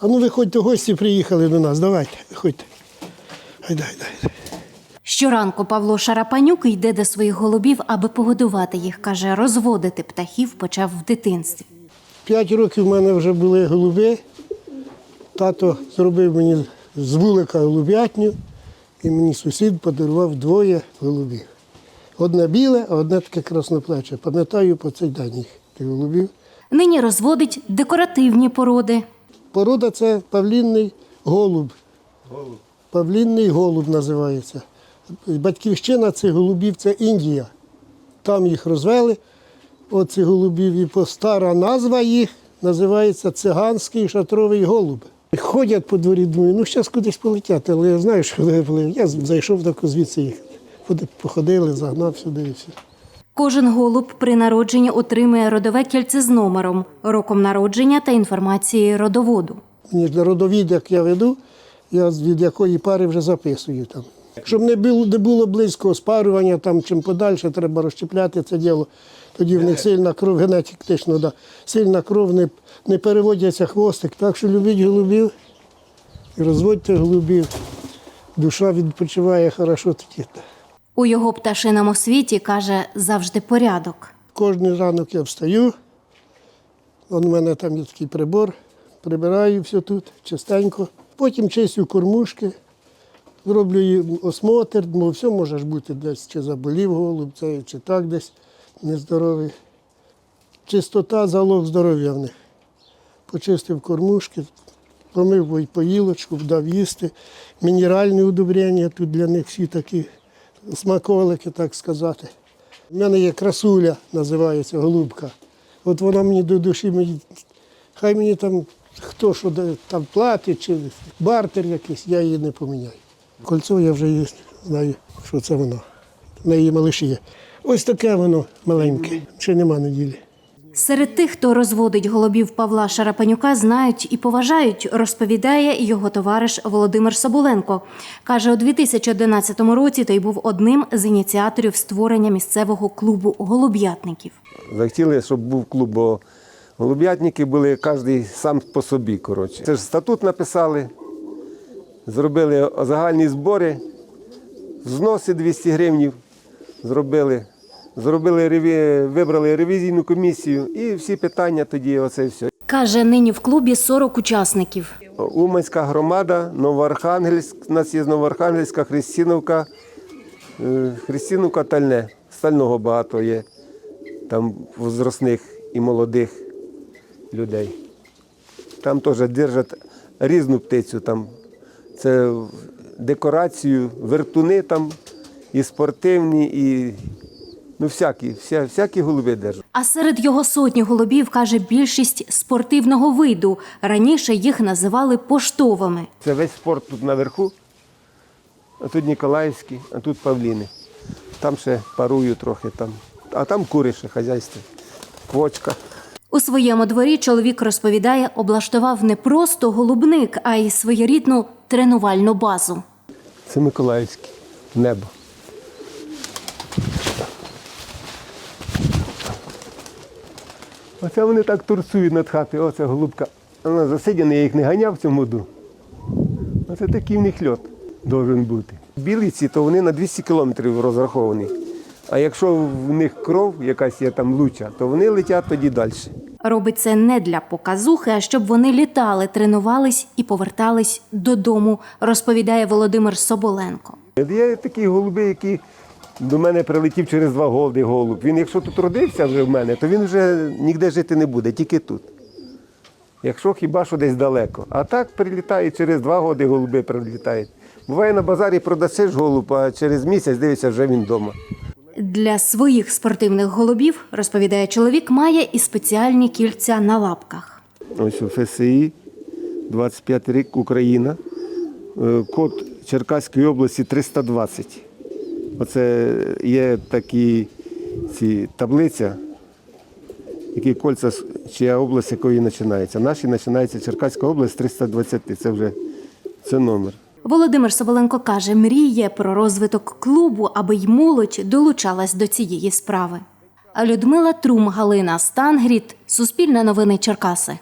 А ну виходьте, гості приїхали до нас. Давайте. Гайда, гайда, гайда. Щоранку Павло Шарапанюк йде до своїх голубів, аби погодувати їх. Каже, розводити птахів почав в дитинстві. П'ять років в мене вже були голуби. Тато зробив мені з вулика голуб'ятню, і мені сусід подарував двоє голубів. Одне біле, а одне таке красноплече. Пам'ятаю по цей день їх тих голубів. Нині розводить декоративні породи. Порода це павлінний голуб. Павлінний голуб називається. Батьківщина цих голубів це Індія. Там їх розвели, оці голубів, і стара назва їх називається циганський шатровий голуб. Ходять по дворі, думаю, ну зараз кудись полетять, але я знаю, що вони були. Я зайшов так звідси їх. Походили, загнав сюди і все. Кожен голуб при народженні отримує родове кільце з номером, роком народження та інформацією родоводу. Мені ж родовід, як я веду, я від якої пари вже записую там. Щоб не було, не було близького спарювання, там чим подальше треба розщепляти це діло. Тоді в них сильна кров, генетично, да, сильна кров, не, не переводяться хвостик. Так що любіть голубів і розводьте голубів. Душа відпочиває хорошо тоді. У його пташиному світі каже завжди порядок. Кожен ранок я встаю. У мене там є такий прибор, прибираю все тут чистенько. Потім чистю кормушки, роблю їм осмотр, бо все може бути десь, чи заболів голуб, чи так десь нездоровий. Чистота, залог здоров'я в них. Почистив кормушки, помив поїлочку, дав їсти. Мінеральні удобрення тут для них всі такі смаколики, так сказати. У мене є красуля, називається голубка. От вона мені до душі, мені, хай мені там хто що там платить, чи бартер якийсь, я її не поміняю. Кольцо я вже є, знаю, що це воно. На неї малиші є. Ось таке воно маленьке, ще нема неділі. Серед тих, хто розводить голубів Павла Шарапанюка, знають і поважають, розповідає його товариш Володимир Соболенко. Каже, у 2011 році той був одним з ініціаторів створення місцевого клубу голуб'ятників. Захотіли, щоб був клуб, бо голуб'ятники були кожен сам по собі. Коротше. Це ж статут написали, зробили загальні збори, взноси 200 гривнів зробили. Зробили вибрали ревізійну комісію і всі питання тоді оце все. Каже, нині в клубі 40 учасників. Уманська громада, Новоархангельськ, у нас є Новоархангельська, Христиновка, е, Христиновка Тальне. Стального багато є. Там возрастних і молодих людей. Там теж держать різну птицю. Там. Це декорацію, вертуни там і спортивні, і ну, всякі, вся, всякі голуби держать. А серед його сотні голубів, каже, більшість спортивного виду. Раніше їх називали поштовими. Це весь спорт тут наверху, а тут Ніколаївський, а тут Павліни. Там ще парую трохи там. А там кури ще хазяйство. Квочка. У своєму дворі чоловік розповідає, облаштував не просто голубник, а й своєрідну тренувальну базу. Це Миколаївське небо. Оце вони так турцюють над хатою. Оце голубка. Вона засидіна, я їх не ганяв в цьому году. Оце такий в них льот должен бути. Білиці, то вони на 200 кілометрів розраховані. А якщо в них кров якась є там луча, то вони летять тоді далі. Робить це не для показухи, а щоб вони літали, тренувались і повертались додому, розповідає Володимир Соболенко. Є такі голуби, які до мене прилетів через два голди голуб. Він, якщо тут родився вже в мене, то він вже ніде жити не буде, тільки тут. Якщо хіба що десь далеко. А так прилітають через два роки голуби прилітають. Буває на базарі продасиш голуб, а через місяць дивишся, вже він вдома. Для своїх спортивних голубів, розповідає чоловік, має і спеціальні кільця на лапках. Ось у ФСІ, 25 рік, Україна. Е, Код Черкаської області 320. Оце є такі ці таблиця, які кольця, чия область якої починається. Наші починається Черкаська область 320. Це вже це номер. Володимир Соболенко каже, мріє про розвиток клубу, аби й молодь долучалась до цієї справи. Людмила Трум, Галина Стангріт, Суспільне новини Черкаси.